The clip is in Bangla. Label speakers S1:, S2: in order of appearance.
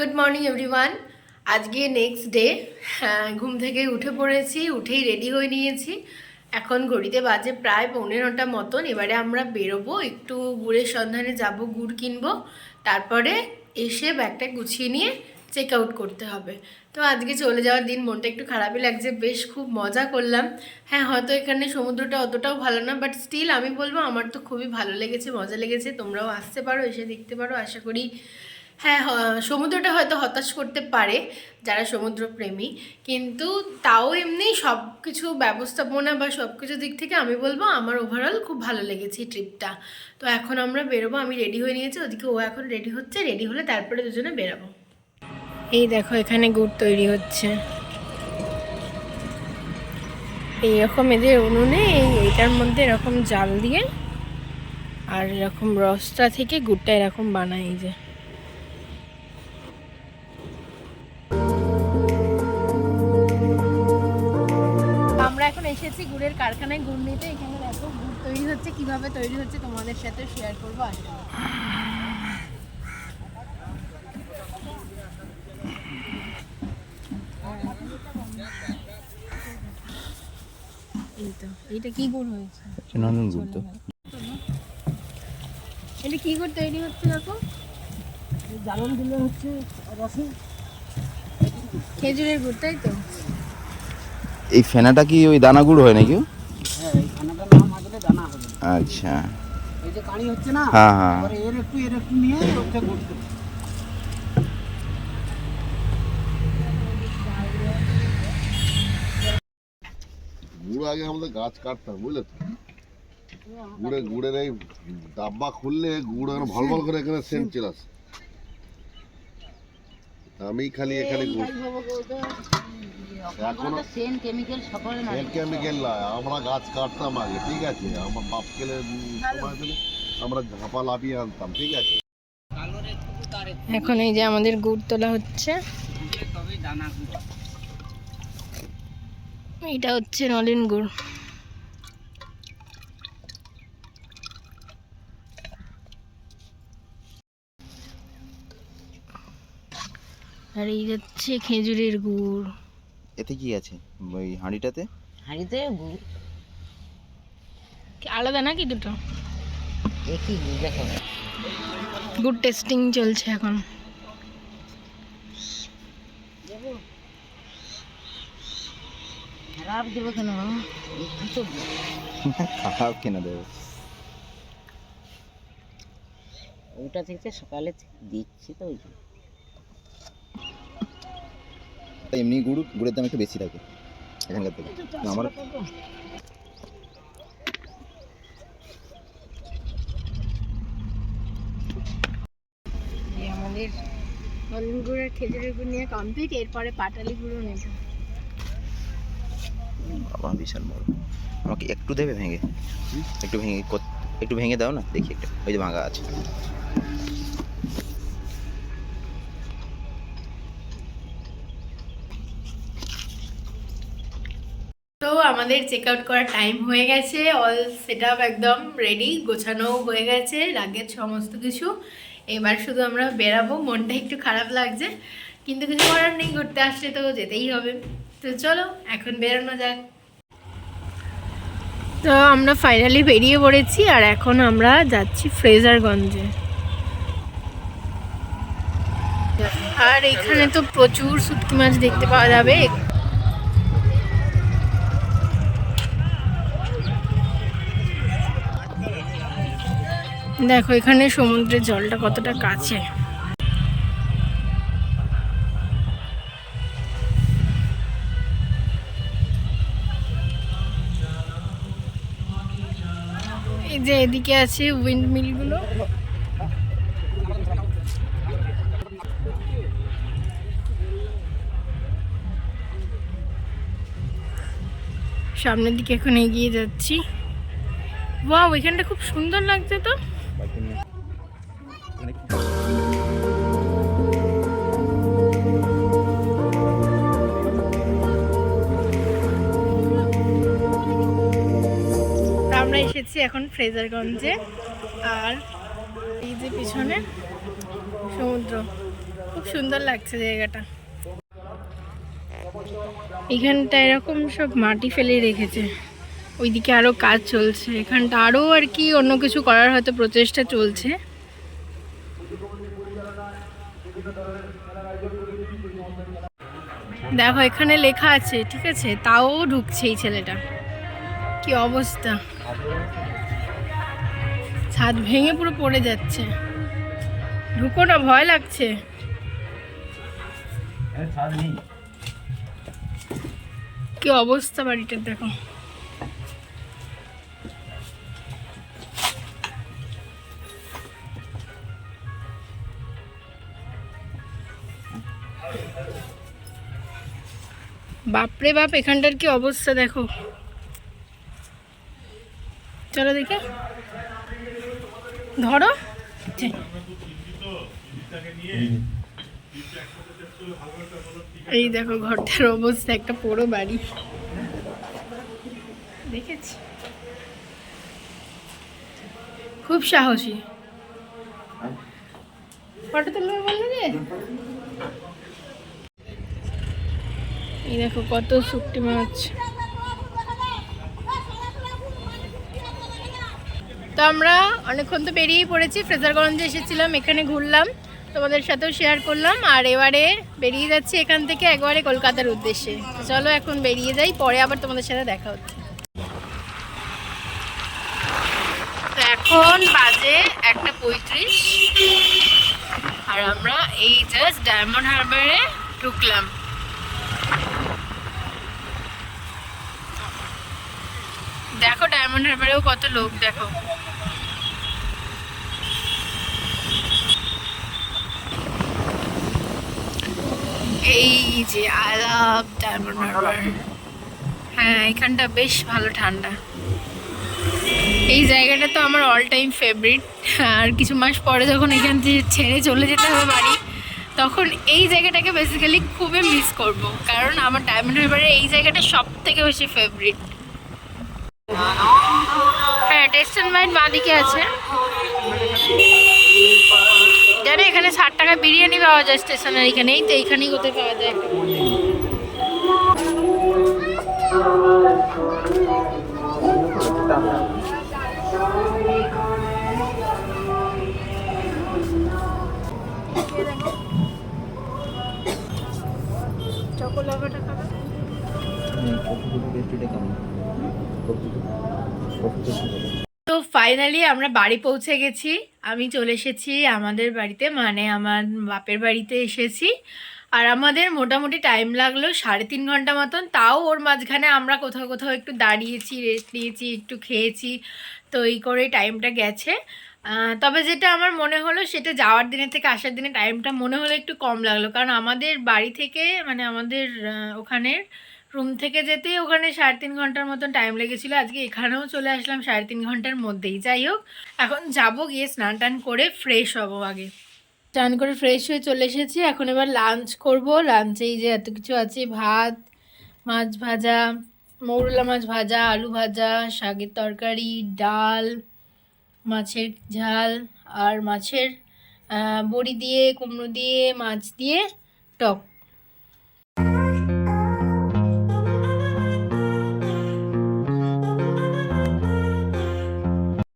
S1: গুড মর্নিং এভরিওয়ান আজকে নেক্সট ডে ঘুম থেকে উঠে পড়েছি, উঠেই রেডি হয়ে নিয়েছি। এখন ঘড়িতে বাজে প্রায় পনেরোটা মতন। এবারে আমরা বেরোবো, একটু গুড়ের সন্ধানে যাব, গুড় কিনবো। তারপরে এসে ব্যাগটা গুছিয়ে নিয়ে চেক আউট করতে হবে। তো আজকে চলে যাওয়ার দিন, মনটা একটু খারাপই লাগছে, বেশ খুব মজা করলাম। হ্যাঁ হয়তো এখানে সমুদ্রটা অতটাও ভালো না বাট স্টিল আমি বলব, আমার তো খুবই ভালো লেগেছে, মজা লেগেছে। তোমরাও আসতে পারো, এসে দেখতে পারো, আশা করি হ্যাঁ সমুদ্রটা হয়তো হতাশ করতে পারে যারা সমুদ্র প্রেমী কিন্তু তাও এমনি সব কিছু ব্যবস্থাপনা বা সব কিছু দিক থেকে আমি বলব আমার ওভারঅল খুব ভালো লেগেছে ট্রিপটা তো এখন আমরা বেরোবো, আমি রেডি হয়ে নিয়েছি, ওদিকে ও এখন রেডি হচ্ছে রেডি হলে তারপরে দুজনে বেরোবো। এই দেখো, এখানে গুড় তৈরি হচ্ছে। এইরকম এদের উনুনে, এই এইটার মধ্যে এরকম জাল দিয়ে আর এরকম রসটা থেকে গুড়টা এরকম বানায় যে। এসেছি গুড়ের কারখানায় গুড় নিতে। এখানে দেখো গুড় তৈরি হচ্ছে কীভাবে তৈরি হচ্ছে তোমাদের সাথে শেয়ার করব আসলে এই তো এইটা কি গুড় হয়েছে?
S2: নন্দন গুড় তো।
S1: এটা কি গুড় তৈরি হচ্ছে দেখো?
S3: জ্বালন দিলে হচ্ছে রসে
S1: খেজুরের গুড় তাই তো?
S2: এই ফেনাটা কি ওই দানা গুড় হয় নাকি?
S3: হ্যাঁ
S2: আচ্ছা।
S3: এই যে কানি হচ্ছে না
S2: হ্যাঁ হ্যাঁ।
S4: গুড় আগে আমাদের গাছ কাটতাম বুঝলে তো? গুড়ে গুড়ের এই ডাব্বা খুললে গুড় এখানে ভালো ভালো করে এখানে সেন্ট চলে আসে। আমি খালি এখানে গুড় এখনও
S5: সেন কেমিক্যাল সকলে না
S4: কেমিক্যাল নয় আমরা গাছ কাটতাম আগে ঠিক আছে? আমার বাপ কেলে আমরা ঝাপা আনতাম ঠিক আছে?
S1: এখন এই যে আমাদের গুড় তোলা হচ্ছে।
S3: তবে দানা গুড়
S1: এটা হচ্ছে নলেন গুড়। আর এই যাচ্ছে খেজুরের গুড়।
S2: এতে কি আছে? ওই হাঁড়িটাতে?
S5: হাঁড়িতে গুড়।
S1: কি আলাদা নাকি দুটো?
S5: একই গুড় দেখো।
S1: গুড টেস্টিং চলছে এখন।
S5: খারাপ দেবো কেন?
S2: খারাপ কেনা দেবে?
S5: ওটা থেকে সকালে দিচ্ছি তো ওই জন্য।
S2: এমনি গুড় গুড়ের দাম একটু বেশি থাকে এখানকার থেকে। আমার
S1: এই আমাদের নলেন গুড় খেজুরের গুড় নিয়ে কমপ্লিট এরপরে পাটালি গুঁড়ো নেব।
S2: বাবা বিশাল বড়। আমাকে একটু দেবে ভেঙে? একটু ভেঙে একটু ভেঙে দাও না? দেখি একটু। ওই যে ভাঙা আছে
S1: তো আমাদের চেক আউট করার টাইম হয়ে গেছে। অল সেট আপ একদম রেডি গোছানো হয়ে গেছে লাগেজ সমস্ত কিছু। এবার শুধু আমরা বেরাবো, মনটা একটু খারাপ লাগছে। কিন্তু কিছু করার নেই, ঘুরতে আসলে তো যেতেই হবে। তো চলো, এখন বেরোনো যাক। তো আমরা ফাইনালি বেরিয়ে পড়েছি আর এখন আমরা যাচ্ছি ফ্রেজারগঞ্জে আর এখানে তো প্রচুর শুটকি মাছ দেখতে পাওয়া যাবে। দেখো, এখানে সমুদ্রের জলটা কতটা কাছে। এই যে এদিকে আছে উইন্ড মিলগুলো সামনের দিকে এখন এগিয়ে যাচ্ছি। ওয়াও এখানটা খুব সুন্দর লাগছে তো। এসেছি এখন ফ্রেজারগঞ্জে। আর এই যে পিছনে সমুদ্র। খুব সুন্দর লাগছে জায়গাটা। এখানটা এরকম সব মাটি ফেলে রেখেছে। ওইদিকে আরও কাজ চলছে। এখানটা আরও আর কি অন্য কিছু করার হয়তো প্রচেষ্টা চলছে। দেখো, এখানে লেখা আছে, ঠিক আছে? তাও ঢুকছে এই ছেলেটা। কি অবস্থা? ছাদ ভেঙে পুরো পড়ে যাচ্ছে। ঢুকো না ভয় লাগছে। কি অবস্থা বাড়িটার দেখো। বাপরে বাপ এখানটার কি অবস্থা দেখো। চলো দেখে। ধরো। এই দেখো ঘরটার অবস্থা, একটা পুরো বাড়ি। দেখেছি। খুব সাহসী। ফটো তুলবে বললে রে এই দেখো কত শুকটি মাছ। তো আমরা অনেকক্ষণ তো বেরিয়েই পড়েছি, ফ্রেজারগঞ্জে এসেছিলাম, এখানে ঘুরলাম, তোমাদের সাথেও শেয়ার করলাম, আর এবারে বেরিয়ে যাচ্ছি এখান থেকে একবারে কলকাতার উদ্দেশ্যে। চলো এখন বেরিয়ে যাই, পরে আবার তোমাদের সাথে দেখা হচ্ছে। এখন বাজে একটা পঁয়ত্রিশ, আর আমরা এই জাস্ট ডায়মন্ড হারবারে ঢুকলাম। দেখো ডায়মন্ড হারবারেও কত লোক, দেখো। এই যে আই লাভ ডায়মন্ড হারবার হ্যাঁ এখানটা বেশ ভালো ঠান্ডা। এই জায়গাটা তো আমার অল টাইম ফেভারিট আর কিছু মাস পরে যখন এখান থেকে ছেড়ে চলে যেতে হবে বাড়ি, তখন এই জায়গাটাকে বেসিক্যালি খুবই মিস করব। কারণ আমার ডায়মন্ড হারবারের এই জায়গাটা সব থেকে বেশি ফেভারিট হ্যাঁ টেস্ট অ্যান্ড মাইন্ড বাঁদিকে আছে। জানো এখানে ষাট টাকা বিরিয়ানি পাওয়া যায় স্টেশনের এখানেই তো এইখানেই কোথায় পাওয়া যায় চকোলাভাটা খাবে তো ফাইনালি আমরা বাড়ি পৌঁছে গেছি আমি চলে এসেছি আমাদের বাড়িতে মানে আমার বাপের বাড়িতে এসেছি। আর আমাদের মোটামুটি টাইম লাগল সাড়ে তিন ঘণ্টা মতন। তাও ওর মাঝখানে আমরা কোথাও কোথাও একটু দাঁড়িয়েছি রেস্ট নিয়েছি, একটু খেয়েছি। তো এই করে টাইমটা গেছে। তবে যেটা আমার মনে হলো সেটা যাওয়ার দিনের থেকে আসার দিনে টাইমটা মনে হলো একটু কম লাগল। কারণ আমাদের বাড়ি থেকে মানে আমাদের ওখানের রুম থেকে যেতেই ওখানে সাড়ে তিন ঘণ্টার মতন টাইম লেগেছিলো। আজকে এখানেও চলে আসলাম সাড়ে তিন ঘণ্টার মধ্যেই। যাই হোক, এখন যাব গিয়ে স্নান টান করে ফ্রেশ হব আগে। স্নান করে ফ্রেশ হয়ে চলে এসেছি। এখন এবার লাঞ্চ করব। লাঞ্চে এই যে এত কিছু আছে, ভাত, মাছ ভাজা, মৌরলা মাছ ভাজা, আলু ভাজা, শাকের তরকারি, ডাল, মাছের ঝাল আর মাছের বড়ি দিয়ে, কুমড়ো দিয়ে, মাছ দিয়ে, টক।